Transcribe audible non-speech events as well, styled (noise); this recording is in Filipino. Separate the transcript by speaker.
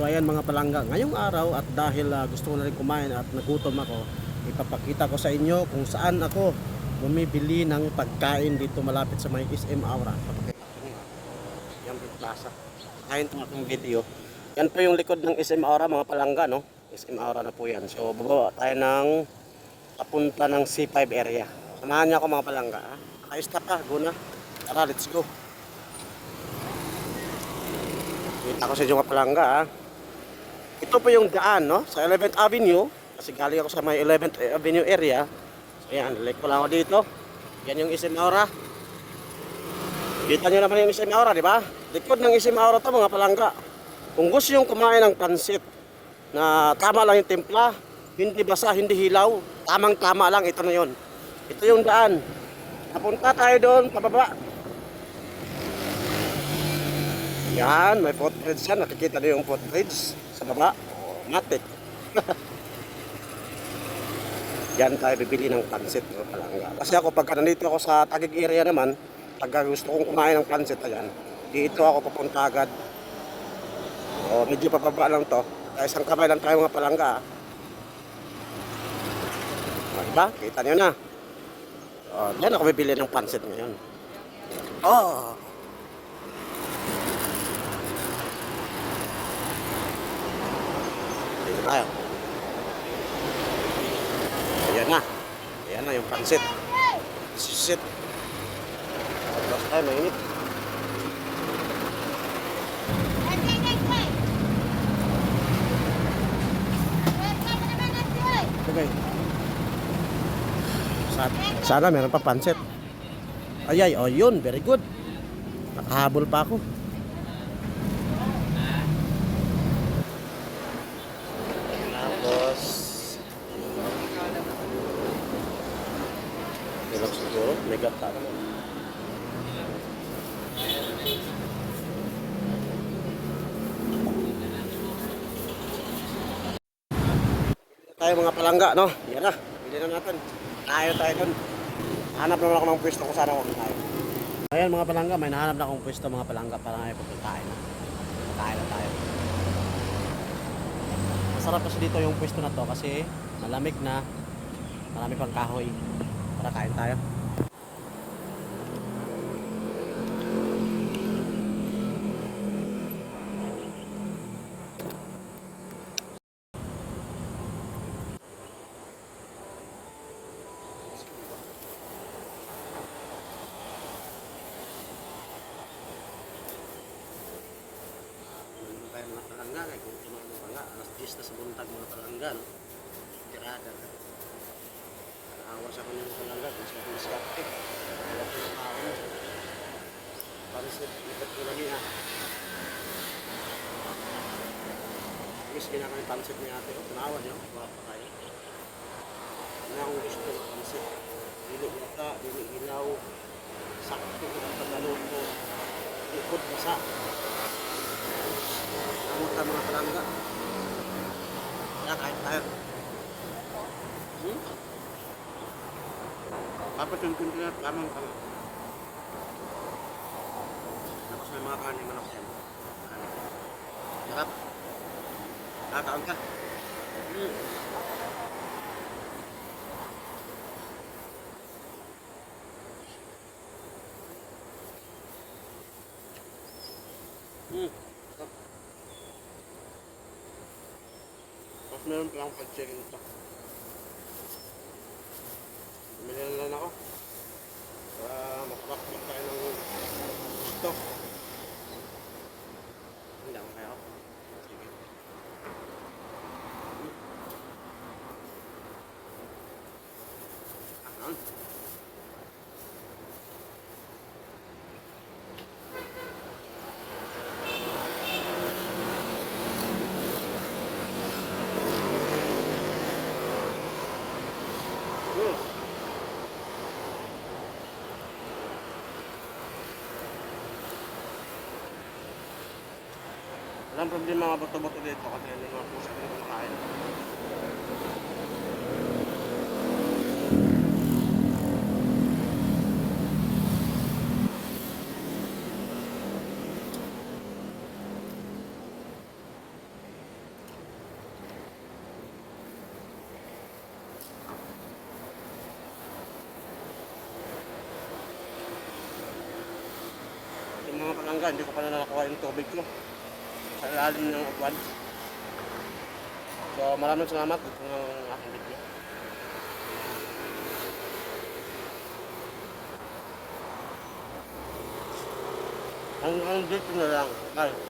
Speaker 1: So ayan mga palangga, ngayong araw at dahil ah, gusto ko na rin kumain at nagutom ako, ipapakita ko sa inyo kung saan ako bumibili ng pagkain dito malapit sa may SM Aura. Yan yung plaza. Kain itong aking video. Yan po yung likod ng SM Aura mga palangga no. SM Aura na po yan. So bababa tayo ng papunta ng C5 area. Samahan niyo ako mga palangga. Ha? Naka-stop ka, go na. Tara, let's go. Kita ko sa inyo mga palangga ha. Ito po yung daan no, sa 11th Avenue. Kasi galing ako sa may 11th Avenue area. So yan, like ko lang ako dito. Yan yung SM Aura. Kita nyo naman yung SM Aura, di ba? Likod ng SM Aura to mga palangga. Kung gusto yung kumain ng pansit na tama lang yung timpla, hindi basa, hindi hilaw, tamang tama lang, ito na yon. Ito yung daan. Napunta tayo doon, pababa. Yan, may footbridge yan. Nakikita niyo yung footbridge sa. Oh, (laughs) matik. Yan tayo bibili ng pansit mga palangga. Kasi ako pagka nandito ako sa Tagig area naman, pagka gusto kong kumain ng pansit, ayan, dito ako pupunta agad. O, medyo pababa lang to. Kaya isang kamay lang tayo mga palangga. ah. O, diba? Kita niyo na. O, yan ako bibili ng pansit ngayon. Oh! Dito tayo. Ayan na. Ayan na yung pansit. Sisit. Pagkas tayo, mainit. Okay. Sa- Sana meron pa pansit. Ay, ay, oh yun, very good. Nakahabol pa ako. Tapos, Ilang naman. Tayo mga palangga, no? Yan na, bili na natin. Tayo tayo dun. Hanap naman ako ng pwesto kung saan ako kakain. Ayan mga palangga, may nahanap na akong pwesto mga palangga para ngayon pupuntahin na. Kain na tayo. Masarap kasi dito yung pwesto na to kasi malamig na, marami pang kahoy. Tara kain tayo. Mga palangga, kaya kung tumayo mga palangga, alas 10 na sa buntag mga palangga, no? Tirada na. Naawas ako ng palangga, kung sa kong diskarte. Wala ko ng tao mo. Pansit, lipat ko na niya. Miss, yung pansit ni ate ko. Tunawa niyo, baka pa kayo. Ano akong gusto ng pansit? Dili yata, dili ilaw. Sakto ko ang pagkaluto. Ikot basa. Kamot ang mga palangga. Kaya kain tayo. Hmm? Tapos yung kunti tamang kami. Tapos may mga kanin manok yan. Sarap. Kakaon ka. Hmm. Hmm. Meron pa akong pag-check-in ito. Bumili na lang ako. Para makapakpak tayo ng gusto. Nandun din mga bato-bato dito kasi hindi mga pusa din kumakain. mga palangga, hindi ko pa na nakakuha yung tubig ko. Sa ilalim ng upuan. So maraming salamat. Ito ng aking video. Ang, ang dito na lang. Bye.